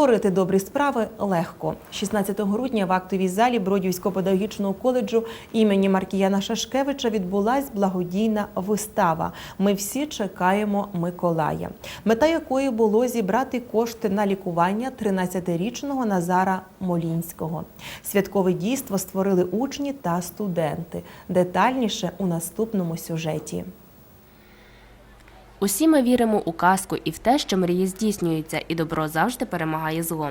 Творити добрі справи легко. 16 грудня в актовій залі Бродівського педагогічного коледжу імені Маркіяна Шашкевича відбулась благодійна вистава. Ми всі чекаємо Миколая, мета якої було зібрати кошти на лікування 13-річного Назара Молінського. Святкове дійство створили учні та студенти. Детальніше у наступному сюжеті. Усі ми віримо у казку і в те, що мрії здійснюються, і добро завжди перемагає зло.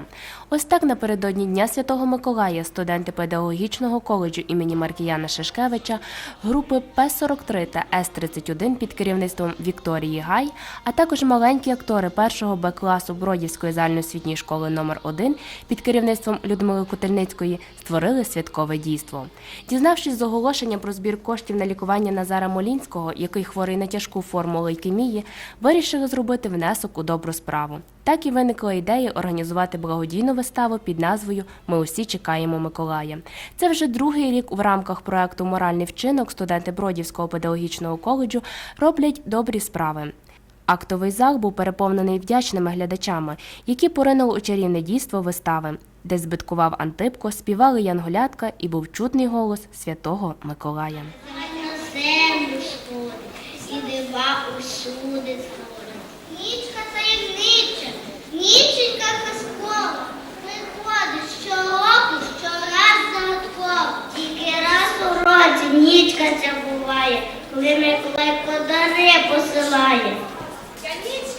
Ось так напередодні Дня Святого Миколая студенти педагогічного коледжу імені Маркіяна Шишкевича, групи П-43 та С-31 під керівництвом Вікторії Гай, а також маленькі актори першого Б-класу Бродівської загальноосвітньої школи номер 1 під керівництвом Людмили Котельницької створили святкове дійство. Дізнавшись з оголошення про збір коштів на лікування Назара Молінського, який хворий на тяжку форму лейкемії, вирішили зробити внесок у добру справу. Так і виникла ідея організувати благодійну виставу під назвою Ми усі чекаємо Миколая. Це вже другий рік в рамках проекту Моральний вчинок студенти Бродівського педагогічного коледжу роблять добрі справи. Актовий зал був переповнений вдячними глядачами, які поринули у чарівне дійство вистави, де збиткував Антипко, співали Янголятка і був чутний голос святого Миколая. Дива усюди творить. Нічка таємнича, ніченька казкова, приходить щороку, щораз загадково. Тільки раз у році нічка ця буває, коли Миколай подари посилає. Ця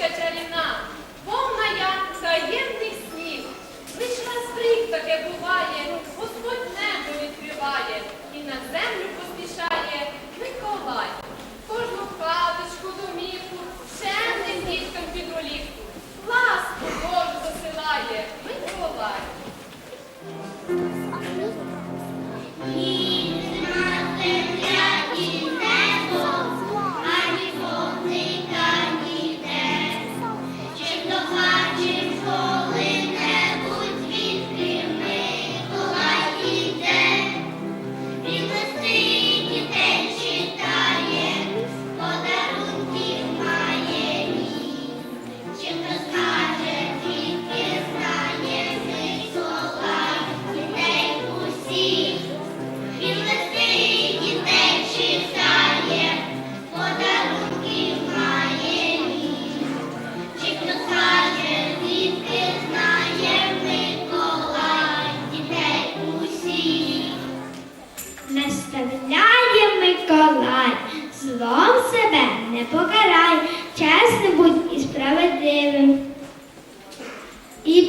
чарівна, повна як таємних снів. Лиш раз таке буває, Господь небо відкриває і на землю поспішає Миколай. palavras que o domingo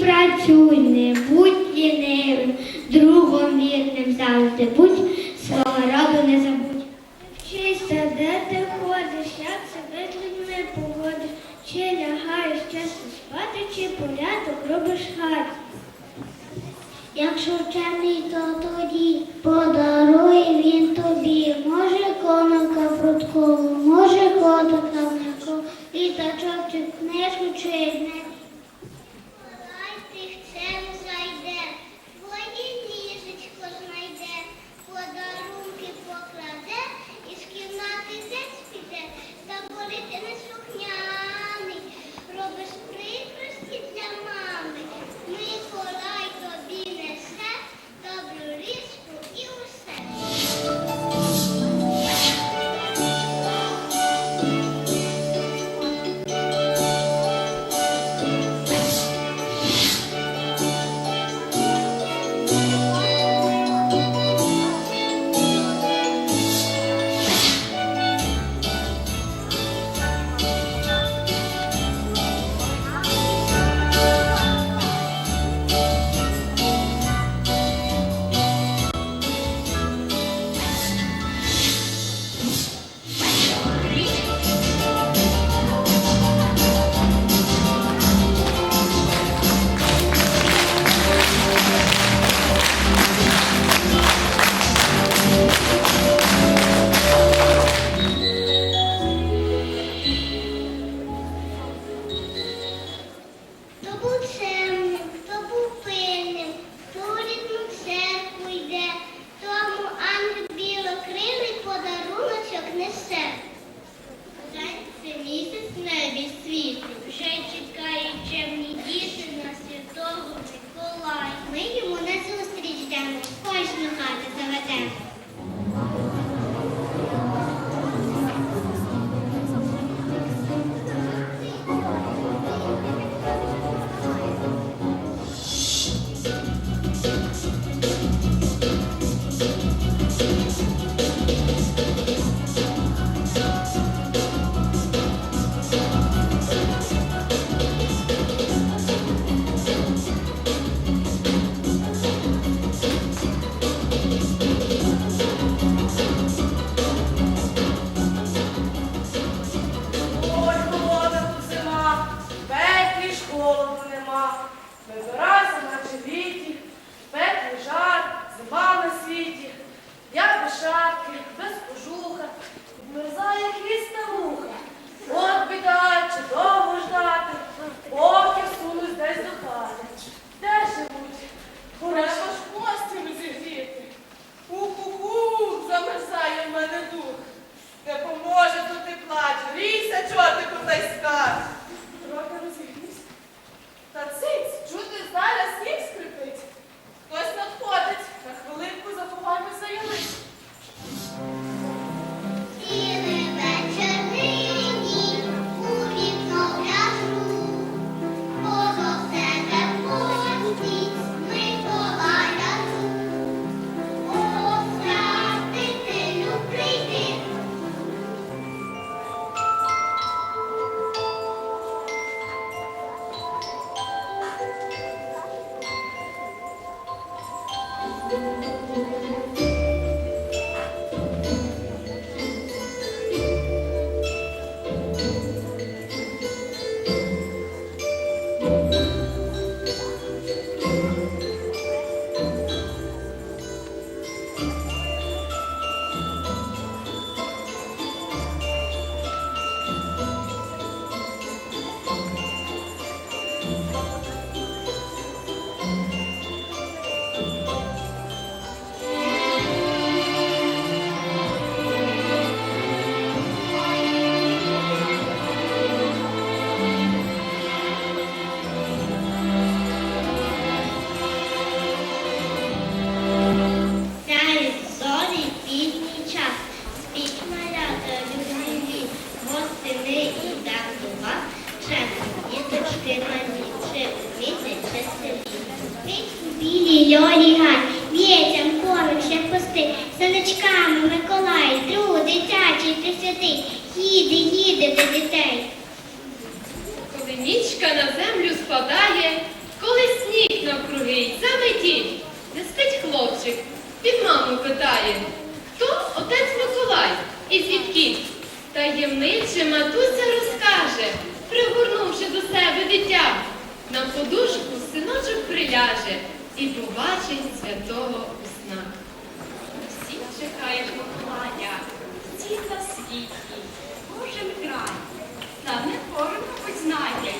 працюй, не будь лінивим, другом вірним завжди будь, свого роду не забудь. Вчися, де ти ходиш, як себе з людьми поводиш, чи лягаєш чесно спати, чи порядок робиш в хаті. Якщо вчений, то тоді подарує він тобі. Може коника пруткову, може котика літачок чи книжку чи не. Хлопчик, під маму питає, хто отець Миколай і звідки? Таємниче матуся розкаже, пригорнувши до себе дитя, на подушку синочок приляже і побачить святого у снах. Всі чекають Миколая, всі на світі, Божим край. Та не кожен хоч знає,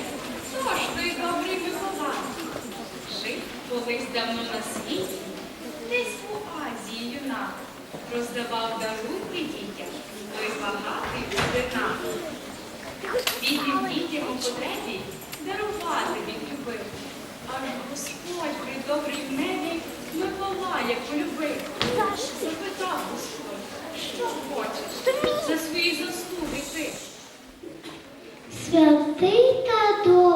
хто ж той добрий Миколай. Жив колись давно на світі, роздавав дарунки дітям, той багатий вина. Бідним дітям у потребі дарувати він любив. Аж Господь при добрий в небі Миколая полюбив. Запитав Господь, що хочеш за свої заслуги ти? Святий та добрий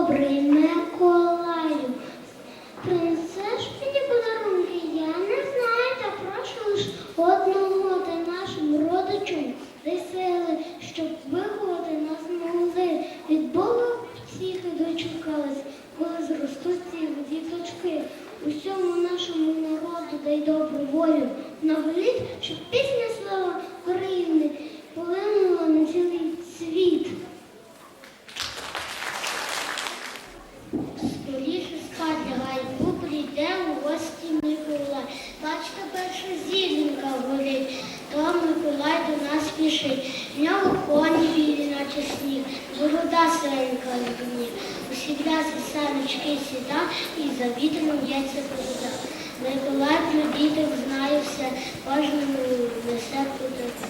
Миколай до нас спішить. В нього коні білі, наче сніг, борода сиренька липні. Усі грязі саночки сіда і за вітром б'ється позада. Миколай про діток знає все, кожному несе подарунки.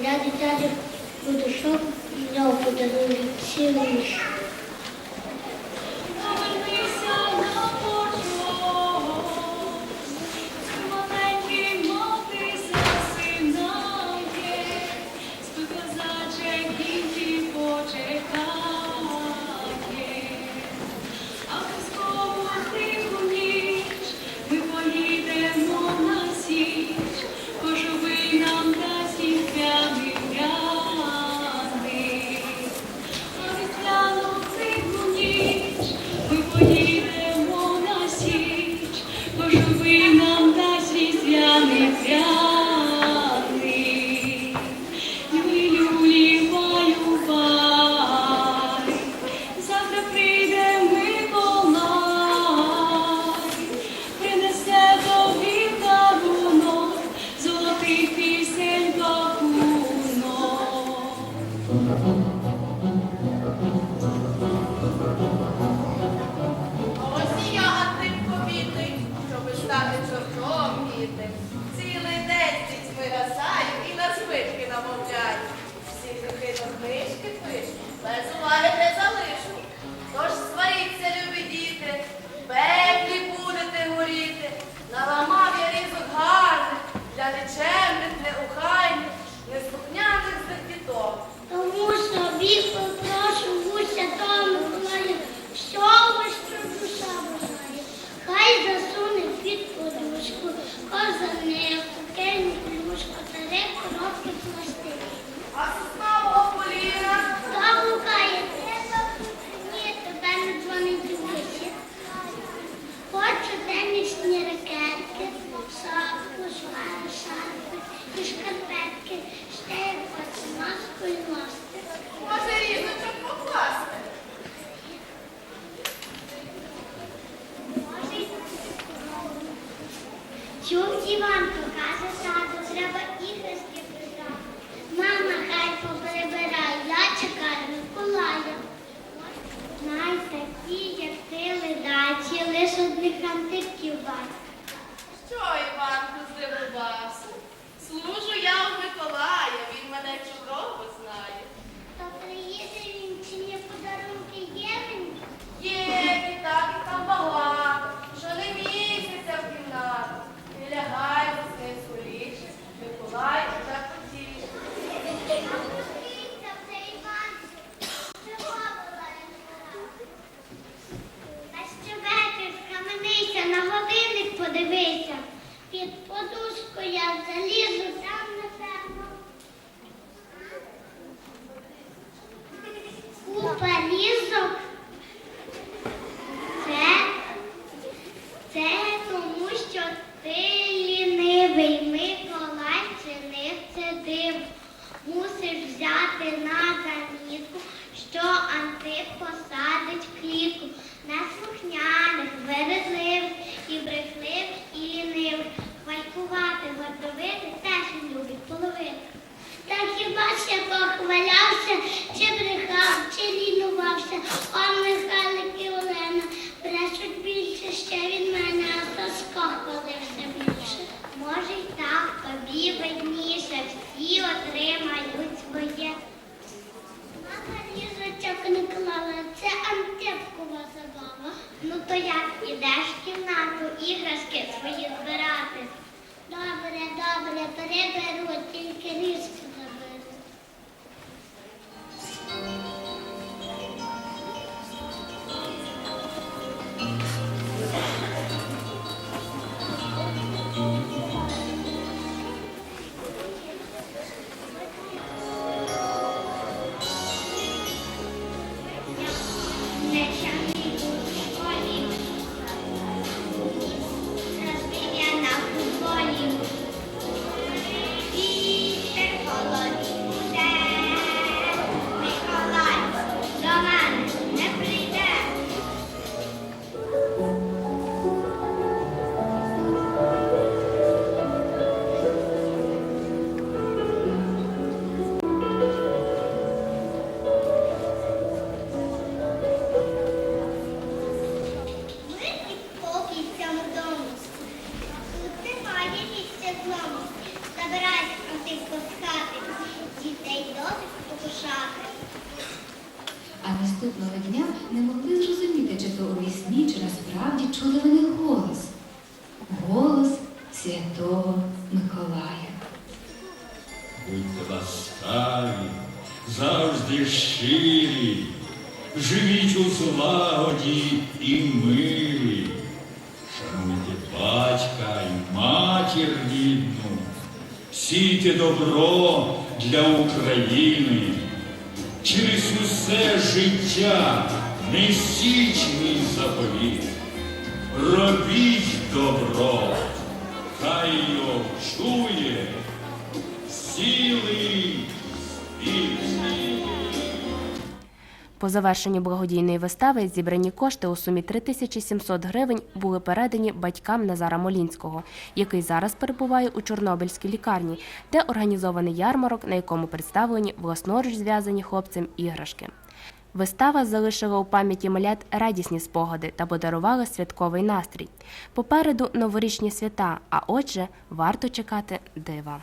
Для дитячих подушок в нього подарунки цілий мішок. Congratulations. Взяти на замітку, що Антип посадить клітку неслухняних, вередливих і брехливих, і лінивих. Хвалькувати, гордовити теж він любить половити. Та хіба ще похвалявся, чи брехав, чи лінувався, он Михайлик і Олена брешуть більше ще від мене, а більше. Може й так, тобі видніше, всі отримають Як ідеш в кімнату іграшки свої збирати? Добре, добре, переберу, тільки різки завжди щирі, живіть у злагоді і мирі. Шануйте батька і матір рідну, сійте добро для України. Через усе життя несіть мій заповіт. Робіть добро, хай його чує цілий. По завершенню благодійної вистави зібрані кошти у сумі 3700 гривень були передані батькам Назара Молінського, який зараз перебуває у Чорнобильській лікарні, де організований ярмарок, на якому представлені власноруч зв'язані хлопцем іграшки. Вистава залишила у пам'яті малят радісні спогади та подарувала святковий настрій. Попереду новорічні свята, а отже, варто чекати дива.